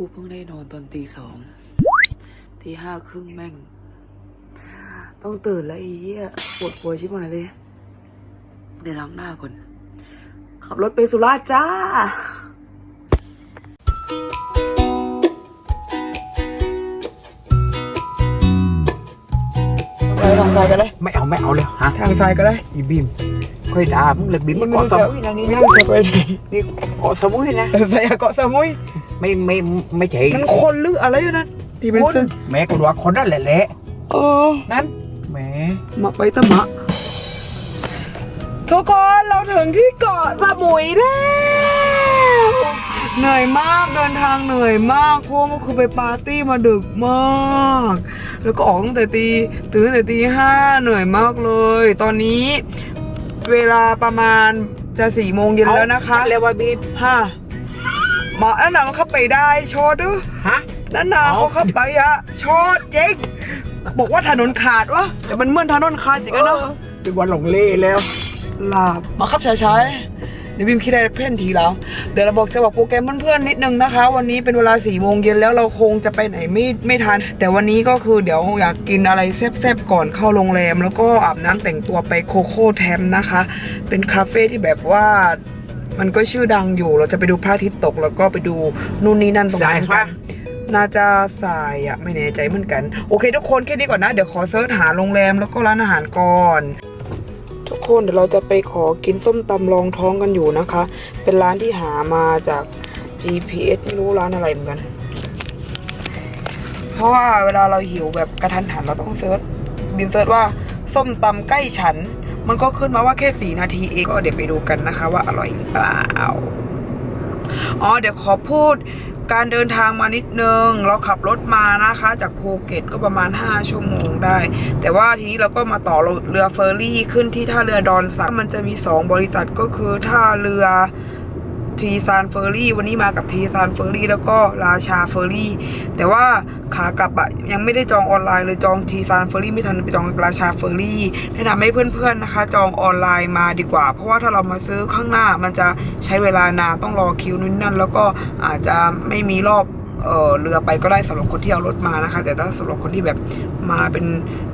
ูเพิ่งได้นอนตอนตีสองตีห้าครึ่งแม่ง ต้องตื่นแล้วอ้เหี้ยปวดหัวชิบหายเลย เดี๋ยวล้างหน้าก่อน ขับรถไปสุราษฎร์จ้าางซ้ายก็ได้ไม่เอาไม่เอาเลยฮะทางซ้ายก็ได้อีบีมค่อยด่ามึงเลยบีมนี่มันไม่เกาะรู้สจะมุยนี่ไม่รู้จะไปไหนนี่เกาะสมุยนะแต่ใส่เกาะสมุยไม่ไม่ไม่ใช่มันคนหรืออะไรอยู่นั่นที่เป็นคนซึ่งแม่กูรู้ว่าคนนั่นแหละแหละเออนั้นแหมมาไปตะมะทุกคนเราถึงที่เกาะสมุยแล้วเหนื่อยมากเดินทางเหนื่อยมากเพราะว่าเมื่อคืนไปปาร์ตี้มาดึกมาก แล้วก็ออกตั้งแต่ตีตื่นตั้งแต่ตีห้าเหนื่อยมากเลย ตอนนี้เวลาประมาณจะสี่โมงเย็นแล้วนะคะเรียกว่าบีมฮะหมาอันนั้นมันเข้าไปได้โชดดูฮะนั่นนาอ๋อเขาเข้าไปอะโชดเจ๊กบอกว่าถนนขาดวะแต่มันเหมื่อนถนนขาดจริงกันเนาะเป็นวันหลงเล่แล้วลาบมาครับช้าๆเดี๋ยวบิมคิดได้เพ่นทีแล้ว เดี๋ยวเราบอกจะบอกโปรแกรมเพื่อนๆนิดนึงนะคะ วันนี้เป็นเวลา4ี่โมงเย็นแล้วเราคงจะไปไหนไม่ไม่ทัน แต่วันนี้ก็คือเดี๋ยวอยากกินอะไรแซ่บๆก่อนเข้าโรงแรม แล้วก็อาบน้ำแต่งตัวไปโคโค่แทมนะคะ เป็นคาเฟ่ที่แบบว่ามันก็ชื่อดังอยู่ เราจะไปดูพระอาทิตย์ตก แล้วก็ไปดูนู่นนี่นั่นตรงสายนั้นฟ้ากันน่าจะสายอะไม่แน่ใจเหมือนกัน โอเค ทุกคนแค่นี้ก่อนนะ เดี๋ยวขอเซิร์ชหาโรงแรมแล้วก็ร้านอาหารก่อน ทุกคนเดี๋ยวเราจะไปขอกินส้มตำรองท้องกันอยู่นะคะ เป็นร้านที่หามาจาก GPS ไม่รู้ร้านอะไรเหมือนกัน เพราะว่าเวลาเราหิวแบบกระทันหันเราต้องเซิร์ชบินเซิร์ชว่าส้มตำใกล้ฉัน มันก็ขึ้นมาว่าแค่สี่นาทีเองก็เดี๋ยวไปดูกันนะคะ ว่าอร่อยหรือเปล่าอ๋อเดี๋ยวขอพูด การเดินทางมานิดนึง เราขับรถมานะคะ จากภูเก็ตก็ประมาณ 5 ชั่วโมงได้ แต่ว่าทีนี้เราก็มาต่อเรือเฟอร์รี่ขึ้นที่ท่าเรือดอนสักมันจะมี 2 บริษัทก็คือท่าเรือ ทีซานเฟอร์รี่ วันนี้มากับทีซานเฟอร์รี่ แล้วก็ราชาเฟอร์รี่ แต่ว่าขากลับอะยังไม่ได้จองออนไลน์เลยจองทีซานเฟอร์รี่ไม่ทันไปจองราชาเฟอร์รี่แนะนำให้เพื่อนๆนะคะ จองออนไลน์มาดีกว่า เพราะว่าถ้าเรามาซื้อข้างหน้ามันจะใช้เวลานานต้องรอคิวนู่นนั่น แล้วก็อาจจะไม่มีรอบ เออเรือไปก็ได้สำหรับคนที่เอารถมานะคะ แต่ถ้าสำหรับคนที่แบบมาเป็น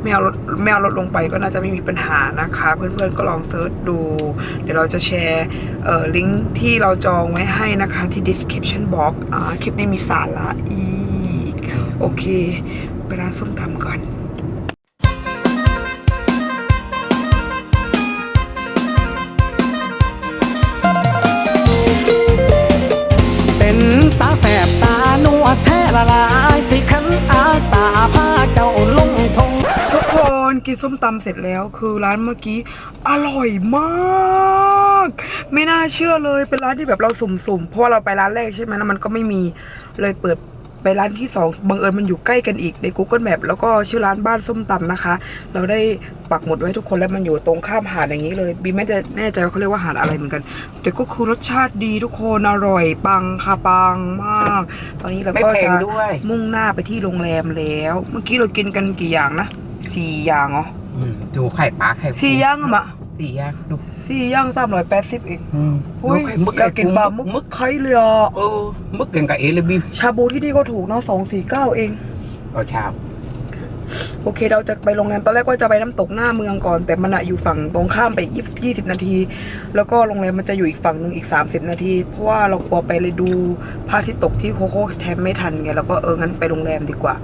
ไม่เอารถไม่เอารถลงไปก็น่าจะไม่มีปัญหานะคะ เพื่อนๆก็ลองเซิร์ชดู เดี๋ยวเราจะแชร์เอ่อลิงก์ที่เราจองไว้ให้นะคะที่ description box อ่าคลิปนี้มีสาระอีก โอเค ไปร้านส้มตำก่อนเป็น กินส้มตำเสร็จแล้ว คือร้านเมื่อกี้อร่อยมาก ไม่น่าเชื่อเลยเป็นร้านที่แบบเราสุ่มๆเพราะว่าเราไปร้านแรกใช่ไหมแล้วมันก็ไม่มีเลยเปิดไปร้านที่สองบังเอิญมันอยู่ใกล้กันอีกใน Google Map แล้วก็ชื่อร้านบ้านส้มตำนะคะ เราได้ปักหมุดไว้ทุกคนแล้วมันอยู่ตรงข้ามหาดอย่างนี้เลยบีไม่จะแน่ใจว่าเขาเรียกว่าหาดอะไรเหมือนกัน แต่ก็คือรสชาติดีทุกคนอร่อยปังค่ะปังมาก ตอนนี้เราไม่ก็แพงจะด้วยมุ่งหน้าไปที่โรงแรมแล้ว เมื่อกี้เรากินกันกี่อย่างนะ สี่อย่างเหรออืมดูไข่ปลาไข่ฟูสี่อย่างอะมะสี่ย่างดูสี่อย่างสามร้อยแปดสิบเองอืมอุ้ยดูไข่มึกอยากกินบะมึกมึกไข่เลยอะเออมึกเก่งกับเอเลยบีมชาบูที่นี่ก็ถูกเนาะสองสี่เก้าเอง เอาเช้าโอเค เราจะไปโรงแรมตอนแรกว่าจะไปน้ำตกหน้าเมืองก่อน แต่มันอะอยู่ฝั่งตรงข้ามไปยี่สิบนาที แล้วก็โรงแรมมันจะอยู่อีกฝั่งหนึ่งอีก 30 นาที เพราะว่าเรากลัวไปเลยดูพระอาทิตย์ตกที่โคโค่แทมไม่ทันไงแล้วก็เอองั้นไปโรงแรมดีกว่า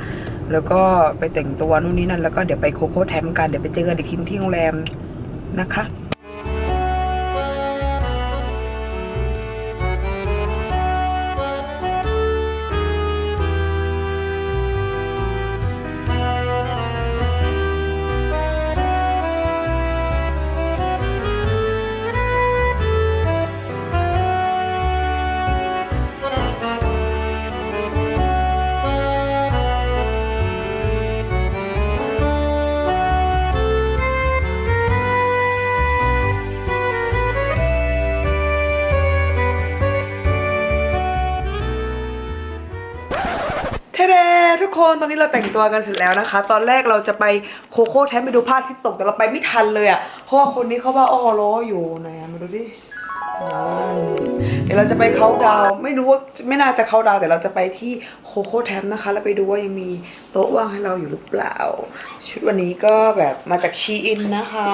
แล้วก็ไปแต่งตัวนู่นนี่นั่น แล้วก็เดี๋ยวไปโคโค่แทมกัน เดี๋ยวไปเจอกันอีกทีที่โรงแรมนะคะ คนตอนนี้เราแต่งตัวกันเสร็จแล้วนะคะ ตอนแรกเราจะไปโคโค่แทมไปดูพระอาทิตย์ตกแต่เราไปไม่ทันเลยอะ่ะเพราะว่าคนนี้เขาว่าอ้อล้ออยู่ไหนอะมาดูดิเดี๋ยวเราจะไปเขาดาวไม่รู้ว่าไม่น่าจะเขาดาวแต่เราจะไปที่โคโค่แทมนะคะ แล้วไปดูว่ายังมีโต๊ะว่างให้เราอยู่หรือเปล่า ชุดวันนี้ก็แบบมาจากชีอินนะคะ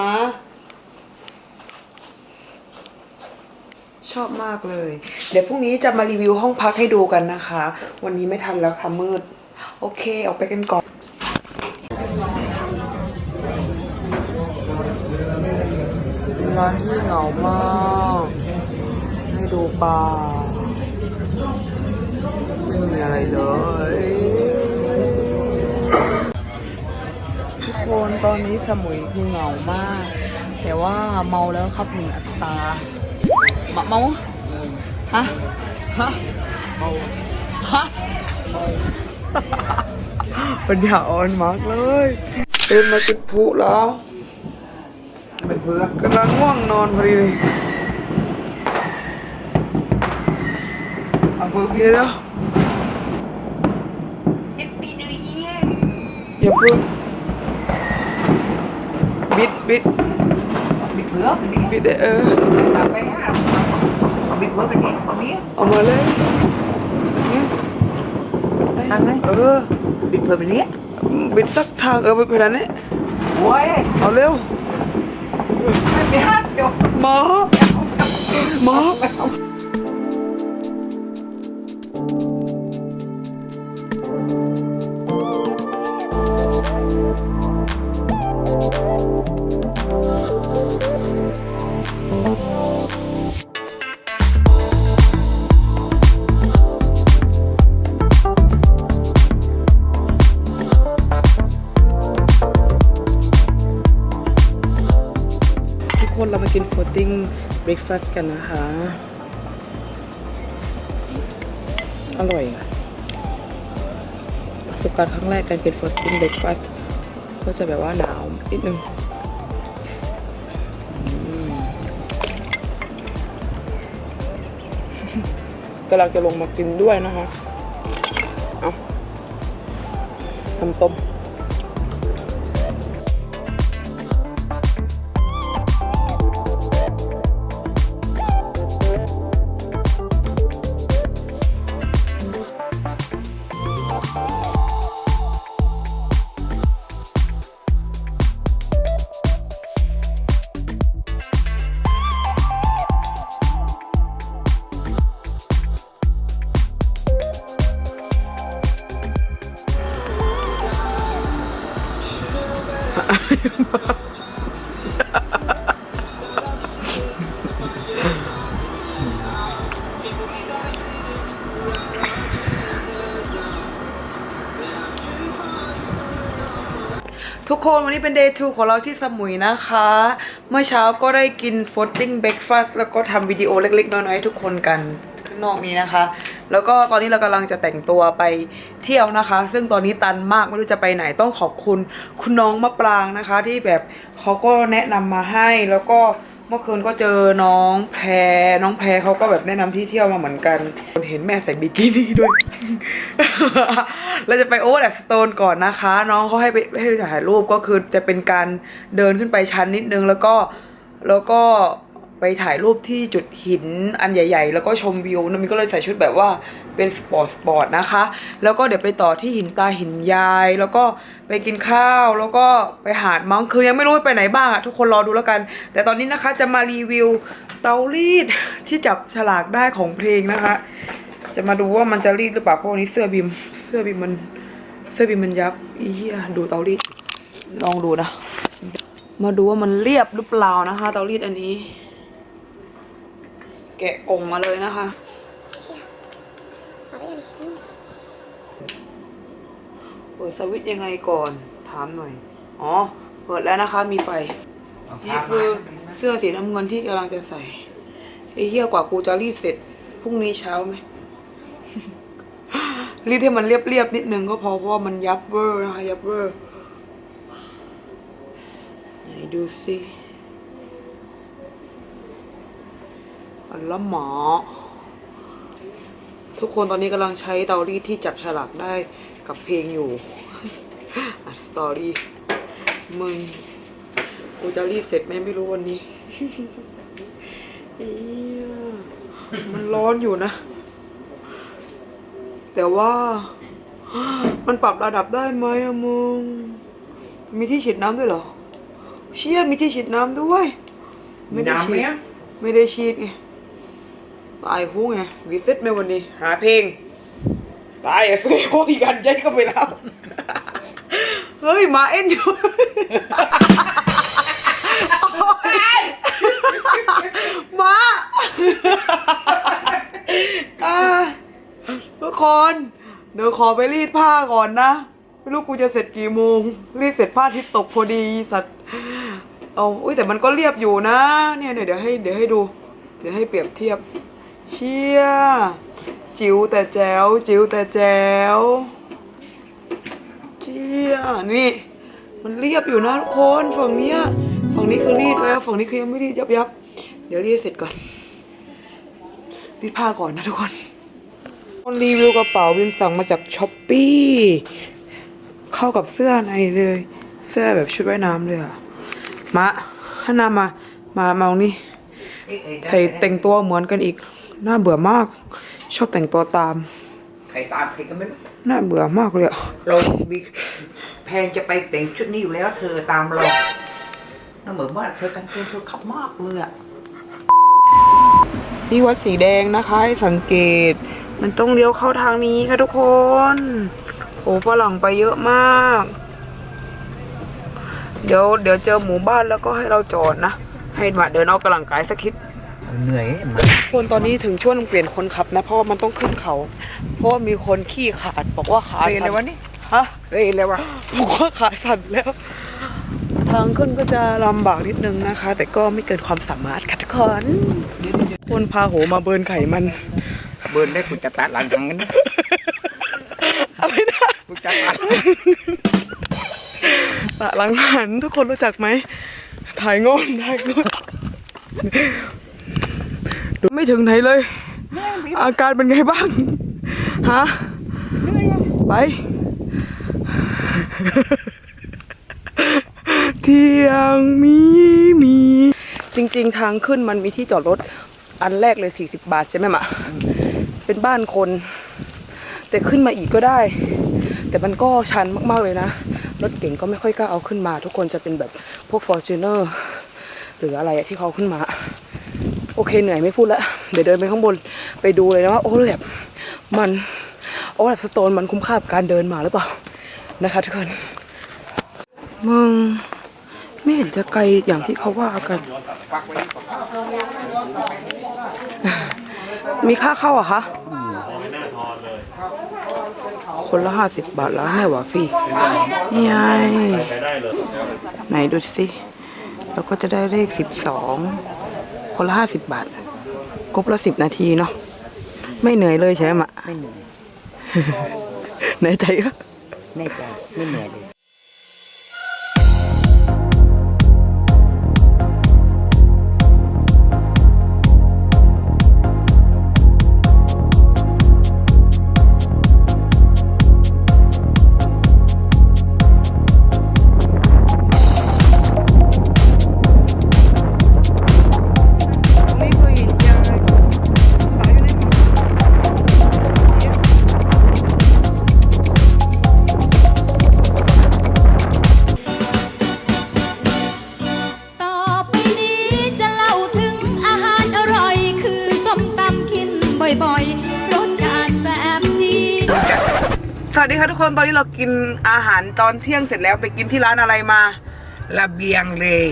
ชอบมากเลย เดี๋ยวพรุ่งนี้จะมารีวิวห้องพักให้ดูกันนะคะ วันนี้ไม่ทันแล้วค่ะมืด โอเค ออกไปกันก่อนร้านที่เหงามากให้ดูปลาไม่มีอะไรเลยทุกคนตอนนี้สมุยคือเหงามาก แต่ว่าเมาแล้วครับหนึ่งอัตราเมาเมาฮะฮะเมาฮะ ปัญญาอ่อนมากเลยเดินมาจุดพลุแล้วเป็นเพื่อกำลังง่วงนอนพอดีเลยเอาเพื่อเดี๋ยวนะอย่าเพิ่งบิดบิดบิดเพื่อเป็นนี้บิดเออเอาไปห้าบิดเพื่อเป็นนี้คนนี้เอามาเลยเนี่ย ทางไหนเออบิดเพื่อเป็นนี้บิดสักทางเออไปไปนั้นเนี่ยโอ้ยเอาเร็วไม่ไปห้าเดี๋ยวหมอหมอ มากิน floating breakfast กันนะคะ อร่อยประสบการณ์ครั้งแรกการกิน floating breakfast ก็จะแบบว่าหนาวนิดนึงกำลังจะลงมากินด้วยนะคะ เอาทำต้ม ทุกคนวันนี้เป็น day 2ของเราที่สมุยนะคะ เมื่อเช้าก็ได้กิน floating breakfast แล้วก็ทำวิดีโอเล็กๆ น้อยๆให้ทุกคนกันข้างนอกนี้นะคะ แล้วก็ตอนนี้เรากำลังจะแต่งตัวไป เที่ยวนะคะ ซึ่งตอนนี้ตันมากไม่รู้จะไปไหนต้องขอบคุณคุณน้องมะปรางนะคะ ที่แบบเขาก็แนะนำมาให้แล้วก็เมื่อคืนก็เจอน้องแพรน้องแพรเขาก็แบบแนะนำที่เที่ยวมาเหมือนกัน เห็นแม่ใส่บิกินี่ด้วย เราจะไปโอเวอร์แลสโตนก่อนนะคะ น้องเขาให้ไปให้ถ่ายรูปก็คือจะเป็นการเดินขึ้นไปชั้นนิดนึงแล้วก็แล้วก็ ไปถ่ายรูปที่จุดหินอันใหญ่ ๆ แล้วก็ชมวิวนะมินก็เลยใส่ชุดแบบว่าเป็นสปอร์ตสปอร์ตนะคะ แล้วก็เดี๋ยวไปต่อที่หินตาหินยาย แล้วก็ไปกินข้าว แล้วก็ไปหาดมังคือยังไม่รู้ว่าไปไหนบ้างอะทุกคนรอดูแล้วกัน แต่ตอนนี้นะคะจะมารีวิวเตารีดที่จับฉลากได้ของเพลงนะคะ จะมาดูว่ามันจะรีดหรือเปล่าเพราะวันนี้เสื้อบิมเสื้อบิมมันเสื้อบิมมันยับอีเหี้ยดูเตารีดลองดูนะ มาดูว่ามันเรียบหรือเปล่านะคะ เตารีดอันนี้ แกะกล่องมาเลยนะคะเปิดสวิตช์ยังไงก่อน ถามหน่อย อ๋อ เปิดแล้วนะคะ มีไฟ นี่คือเสื้อสีน้ำเงินที่กำลังจะใส่ไอ้เหี้ยกว่ากูจะรีดเสร็จพรุ่งนี้เช้าไหมรีดให้มันเรียบๆนิดนึงก็พอเพราะว่ามันยับเวอร์นะคะยับเวอร์ไหนดูสิ อันละหมอ ทุกคนตอนนี้กำลังใช้เตารีดที่จับฉลากได้กับเพลงอยู่อัดสตอรี่มึงกูจะรีดเสร็จไหมไม่รู้วันนี้เอียมันร้อนอยู่นะ แต่ว่า มันปรับระดับได้ไหมอะมึง มีที่ฉีดน้ำด้วยเหรอ เชี่ยมีที่ฉีดน้ำด้วยมีน้ำไหมฉีดอะไม่ได้ฉีดไง ตายหูไงรีเซ็ตไหมวันนี้ หาเพลง ตายอะสวยพวกอีกอันยัยก็ไปแล้ว เฮ้ยมาเอ็นอยู่มาทุกคนเดี๋ยวขอไปรีดผ้าก่อนนะไม่รู้กูจะเสร็จกี่โมง รีดเสร็จผ้าทิศตกพอดีสัตว์เอาอุ้ยแต่มันก็เรียบอยู่นะ เนี่ยเดี๋ยวให้เดี๋ยวให้ดู เดี๋ยวให้เปรียบเทียบ เชี่ยจิ๋วแต่แจ๋วจิ๋วแต่แจ๋วเชี่ยนี่ มันเรียบอยู่นะทุกคนฝั่งเนี้ยฝั่งนี้คือรีดแล้วฝั่งนี้คือยังไม่รีดยับยับเดี๋ยวรีดเสร็จก่อนรีดผ้าก่อนนะทุกคนคนรีวิวกระเป๋าวิมสั่งมาจากช้อปปี้เข้ากับเสื้อในเลย เสื้อแบบชุดว่ายน้ำเลยอะมาฮันนามามามาตรงนี้เอ๊ะเอ๊ะได้ใส่แต่งตัวเหมือนกันอีก น่าเบื่อมาก ชอบแต่งตัวตาม ใครตามใครก็ไม่รู้น่าเบื่อมากเลยอะเราบิ๊กแพนจะไปแต่งชุดนี้อยู่แล้ว เธอตามเราน่าเหมือนว่าเธอกันเกงเธอขับมากเลยอะนี่วัดสีแดงนะคะให้สังเกต มันต้องเลี้ยวเข้าทางนี้ค่ะทุกคน โอ้ฝรั่งไปเยอะมาก เดี๋ยวเดี๋ยวเจอหมู่บ้านแล้วก็ให้เราจอดนะ ให้มาเดินออกกำลังกายสักคิด เหนื่อยมาคนตอนนี้ถึงช่วงเปลี่ยนคนขับนะ เพราะว่ามันต้องขึ้นเขา เพราะว่ามีคนขี้ขาดบอกว่าขาเฮ้ยสั่เลยวะนี่ฮะเฮ้ยเลยวะบอกว่าขาสั่นแล้ว ทางขึ้นก็จะลำบากนิดนึงนะคะ แต่ก็ไม่เกินความสามารถค่ะทุกคนคนพาโหมาเบิร์นไขมัน เบิร์นได้กูจะตัดหลังหังกันนะอะไรนะกูจะตัดตะหลังหันทุกคนรู้จักไหมถ่ายงอนถ่ายงอนดู ไม่ถึงไหนเลย อาการเป็นไงบ้าง ฮะ ไป เที่ยงมีมี จริง ๆ ทางขึ้นมันมีที่จอดรถ อันแรกเลย 40 บาทใช่ไหมมะ เป็นบ้านคน แต่ขึ้นมาอีกก็ได้ แต่มันก็ชันมาก ๆ เลยนะ รถเก่งก็ไม่ค่อยกล้าเอาขึ้นมา ทุกคนจะเป็นแบบพวก f o r t u n e r หรืออะไรอะที่เขาขึ้นมา โอเคเหนื่อยไม่พูดแล้วเดี๋ยวเดินไปข้างบนไปดูเลยนะว่าโอ้แบบมันโอ้แบบสโตนมันคุ้มค่ากับการเดินมาหรือเปล่านะคะทุกคนมึงไม่เห็นจะไกลอย่างที่เขาว่ากัน มีค่าเข้าอะคะคนละห้าสิบบาทแล้วแม่หวาฟรีนี่ไงไหนดูสิ แล้วก็จะได้เลขสิบสอง คนละห้าสิบบาทครบละสิบนาทีเนาะไม่เหนื่อยเลยใช่ไหมะไม่เหนื่อยแน่ใจก็แน่ใจไม่เหนื่อยเลย นตอนนี้เรากินอาหารตอนเที่ยงเสร็จแล้วไปกินที่ร้านอะไรมาระเบียงเลย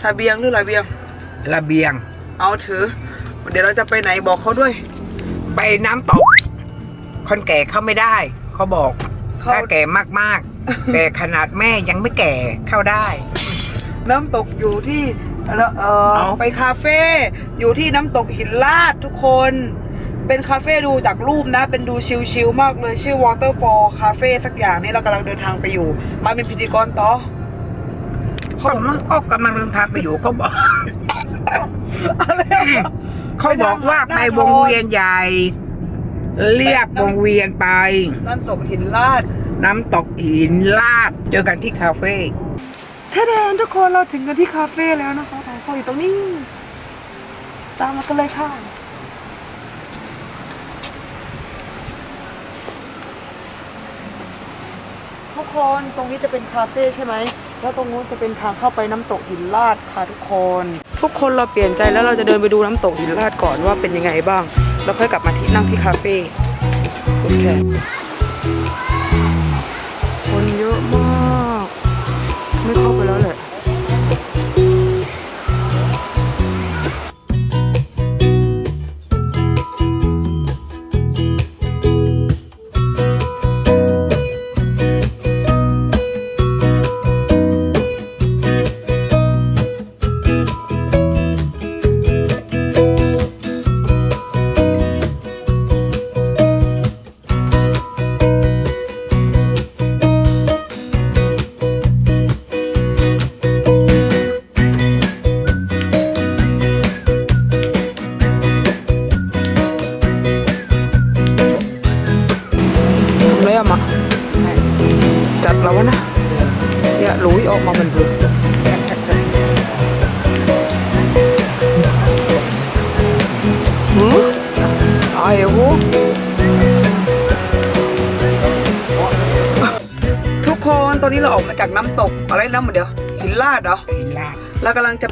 ซาเบียงหรือระเบียง ระเบียง เอาถือเดี๋ยวเราจะไปไหนบอกเขาด้วย ไปน้ำตก คนแก่เข้าไม่ได้ เขาบอก เข้าถ้าแก่มากๆ แต่ขนาดแม่ยังไม่แก่เข้าได้ น้ำตกอยู่ที่แล้วเออเอา ไปคาเฟ่อยู่ที่น้ำตกหินลาดทุกคน เป็นคาเฟ่ดูจากรูปนะ เป็นดูชิลๆมากเลยชื่อ Waterfall Cafe สักอย่างนี่เรากำลังเดินทางไปอยู่ มาเป็นพิธีกรต่อเขาก็กำลังเดินทางไปอยู่เขาบอกเขาบอกว่าไปวงเวียนใหญ่ เรียบวงเวียนไป น้ำตกหินลาด น้ำตกหินลาด เจอกันที่คาเฟ่แท้แดนทุกคนเราถึงกันที่คาเฟ่แล้วนะคะทางเข้าอยู่ตรงนี้ ตามมากันเลยค่ะ ทุกคนตรงนี้จะเป็นคาเฟ่ใช่ไหม แล้วตรงนู้นจะเป็นทางเข้าไปน้ำตกหินลาดค่ะทุกคน ทุกคนเราเปลี่ยนใจแล้วเราจะเดินไปดูน้ำตกหินลาดก่อนว่าเป็นยังไงบ้าง แล้วค่อยกลับมาที่นั่งที่คาเฟ่โอเค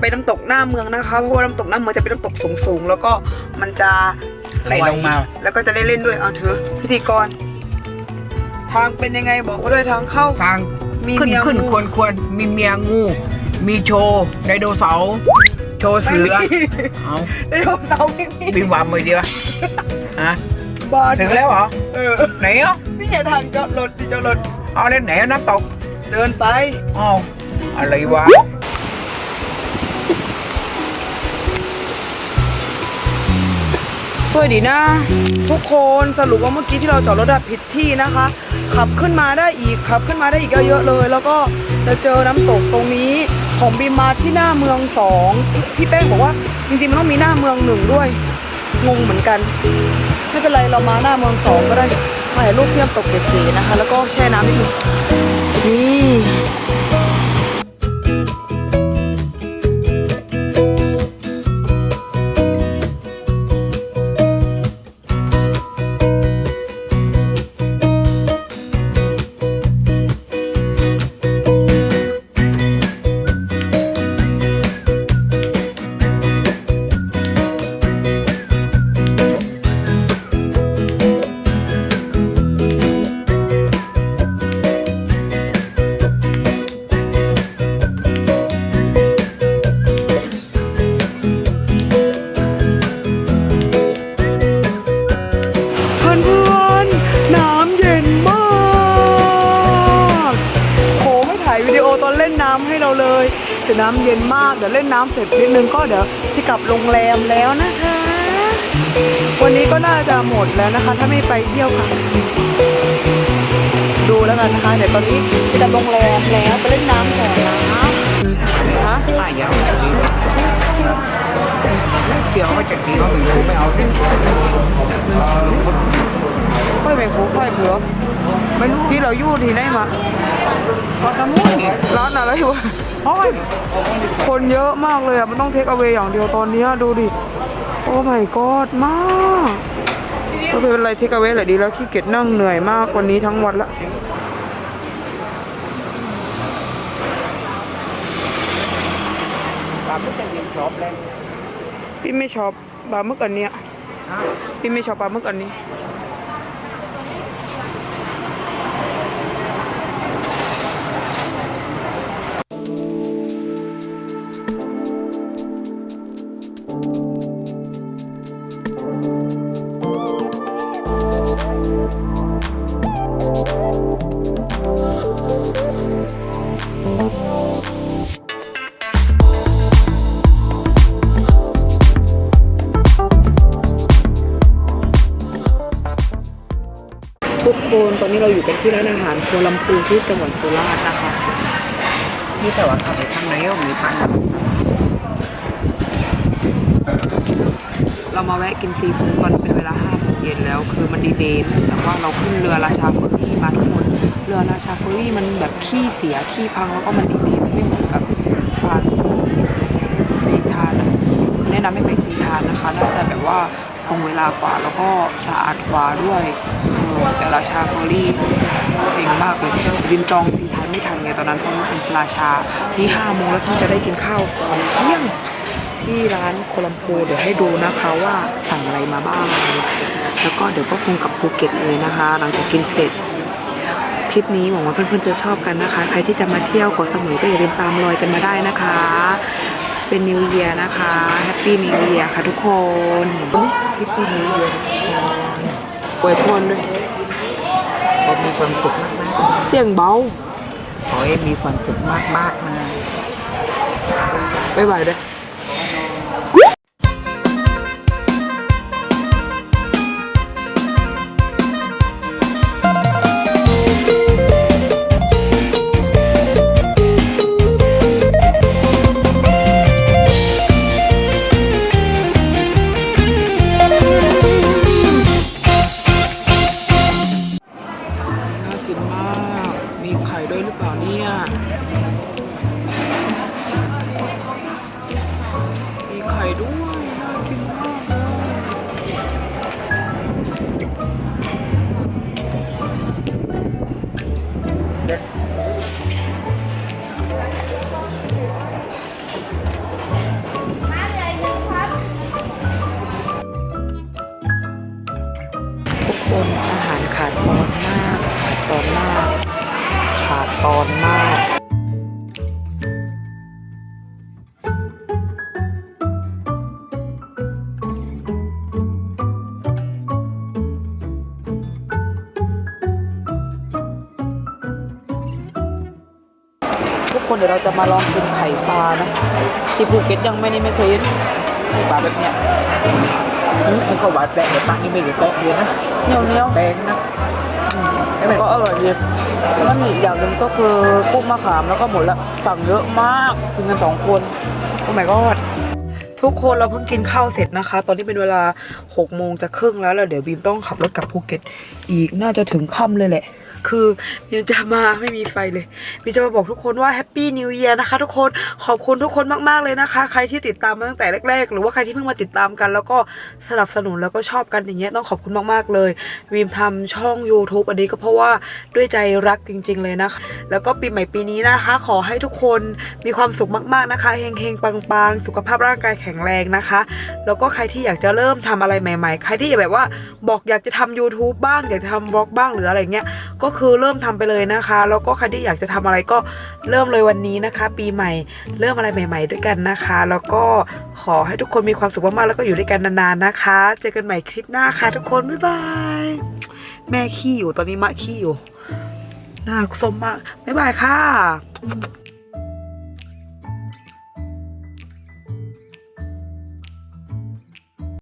เรากำลังจะไปน้ำตกหน้าเมืองนะคะเพราะว่าน้ำตกหน้าเมืองจะเป็นน้ำตกสูงๆแล้วก็มันจะไหลลงมา แล้วก็จะได้เล่นด้วยเอาเถอะพิธีกร ทางเป็นยังไงบอกว่าด้วยทางเข้าทางมีขึ้นเมียขึ้นงูควรควรมีเมียงู มีโชว์ไดโนเสาร์โชว์เสือเอาไดโนเสาร์ไม่มีมีหวามเลยเดียวฮะบ้านถึงแล้วเหรอเออไหนอะพี่อย่าทางจอดรถดิจอดรถเอาเล่นไหนอะน้ำตกเดินไปอ้าวอะไรวะ สวยดีนะ ทุกคนสรุปว่าเมื่อกี้ที่เราจอดรถผิดที่นะคะ ขับขึ้นมาได้อีกขับขึ้นมาได้อีกเยอะๆเลย แล้วก็จะเจอน้ำตกตรงนี้ของบีมมาที่หน้าเมืองสองพี่แป้งบอกว่าจริงๆมันต้องมีหน้าเมืองหนึ่งด้วยงงเหมือนกันไม่เป็นไรเรามาหน้าเมืองสองก็ได้มาถ่ายรูปเที่ยมตกเก๋ๆนะคะ แล้วก็แช่น้ำนิดนึงนี่ นเล่นน้ำให้เราเลยแต่น้ำเย็นมากเดี๋ยวเล่นน้ำเสร็จนิดนึงก็เดี๋ยวจะกลับโรงแรมแล้วนะคะ วันนี้ก็น่าจะหมดแล้วนะคะ ถ้าไม่ไปเที่ยวค่ะ ดูแล้วกันนะคะเดี๋ยวตอนนี้จะโรงแรมแล้วไปเล่นน้ำก่อนนะฮะไม่อยากจะดีเดี๋ยวเขาจะดีเขาไม่รู้ไม่เอาดิ ค่อยไปโค้ค่อยเผือไม่รู้ที่เรายู่ที่ไหนมาเขาทำมุ่งนี่ร้านอะไรวะโอ้ยคนเยอะมากเลยอะ มันต้องเทคเอา a y อย่างเดียวตอนเนี้ยดูดิ โอ้ my god มากก็ไม่เป็นไรเทคเอา a y แหละดีแล้วขี้เกียจนั่งเหนื่อยมากวันนี้ทั้งวันละตามไม่เป็นยังชอบเลยพี่ไม่ชอบปลาหมึกอันเนี้ยพี่ไม่ชอบปลาหมึกอันนี้ เราอยู่กันที่ร้านอาหารโคลัมพูที่จังหวัดสุราษฎร์นะคะนี่แต่ว่าขับไปทางไหนก็มีทางเรามาแวะกินซีฟู้ดตอนนี้เป็นเวลาห้าโมงเย็นแล้ว คือมันดีเดย์แต่ว่าเราขึ้นเรือราชาเฟอร์รี่มาทุกคนเรือราชาเฟอร์รี่มันแบบขี้เสียขี้พังแล้วก็มันดีเดย์ไม่เหมือนกับทานซีทานคือแนะนำให้ไปซีทานนะคะ น่าจะแบบว่าตรงเวลากว่าแล้วก็สะอาดกว่าด้วยเออ แต่ราชาเฟอร์รี่เซ็งมากเลยบินจองซีทานไม่ทันไงตอนนั้นเพราะมันเป็นราชาที่ห้าโมงแล้วที่จะได้กินข้าวตอนเที่ยงที่ร้านโคลัมโปเดี๋ยวให้ดูนะคะว่าสั่งอะไรมาบ้าง แล้วก็เดี๋ยวก็คงกลับภูเก็ตเลยนะคะ หลังจากกินเสร็จคลิปนี้หวังว่าเพื่อนๆจะชอบกันนะคะ ใครที่จะมาเที่ยวเกาะสมุยก็อย่าลืมตามรอยกันมาได้นะคะ เป็นนิวเ e ียนะคะแฮปปี้นิวเ e ียค่ะทุกคนแฮปปี้นิวเ e ียอวยพรด้วย ผมมีความสุขมากเสียงเบาๆขอให้มีความสุขมากๆนะ บ๊ายบายด้ว ด้วยหรือเปล่าเนี่ย คนเดี๋ยวเราจะมาลองกินไข่ปลานะที่ภูเก็ตยังไม่ได้ไม่เคยเห็นไข่ปลาแบบเนี้ยมันก็หวานแต่ปังนี่ไม่ได้แตะเลยนะเหนียวเหนียวแปลงนะๆก็อร่อยดีแล้วมีอีกอย่างหนึ่งก็คือกุ้งมะขามแล้วก็หมดละสั่งเยอะมากกินกันสองคนโอ้ my god ทุกคนเราเพิ่งกินข้าวเสร็จนะคะ ตอนนี้เป็นเวลา6โมงจะครึ่งแล้วแล้วเดี๋ยวบีมต้องขับรถกลับภูเก็ต อีกน่าจะถึงค่ำเลยแหละ คือบีมจะมาไม่มีไฟเลยบีมจะมาบอกทุกคนว่าแฮปปี้นิว e ย r นะคะทุกคนขอบคุณทุกคนมากๆเลยนะคะ ใครที่ติดตามมาตั้งแต่แรก ๆ หรือว่าใครที่เพิ่งมาติดตามกัน แล้วก็สนับสนุนแล้วก็ชอบกันอย่างเงี้ยต้องขอบคุณมากๆเลยวีมทำช่อง YouTube อันนี้ก็เพราะว่าด้วยใจรักจริง ๆ เลยนะคะ แล้วก็ปีใหม่ปีนี้นะคะ ขอให้ทุกคนมีความสุขมากๆนะคะเฮงๆปังๆ สุขภาพร่างกายแข็งแรงนะคะ แล้วก็ใครที่อยากจะเริ่มทำอะไรใหม่ ๆ ใครที่แบบว่าบอกอยากจะทำ YouTube บ้างอยากจะทำบล็อกบ้างหรืออะไรเงี้ยก็คือเริ่มทำไปเลยนะคะ แล้วก็ใครที่อยากจะทำอะไรก็เริ่มเลยวันนี้นะคะ ปีใหม่เริ่มอะไรใหม่ ๆ ด้วยกันนะคะ แล้วก็ขอให้ทุกคนมีความสุขมากๆแล้วก็อยู่ด้วยกันนานๆนะคะ เจอกันใหม่คลิปหน้าค่ะ ทุกคนบ๊ายบายแม่ขี้อยู่ตอนนี้มะขี้อยู่หน้าส้มมากบ๊ายบายค่ะ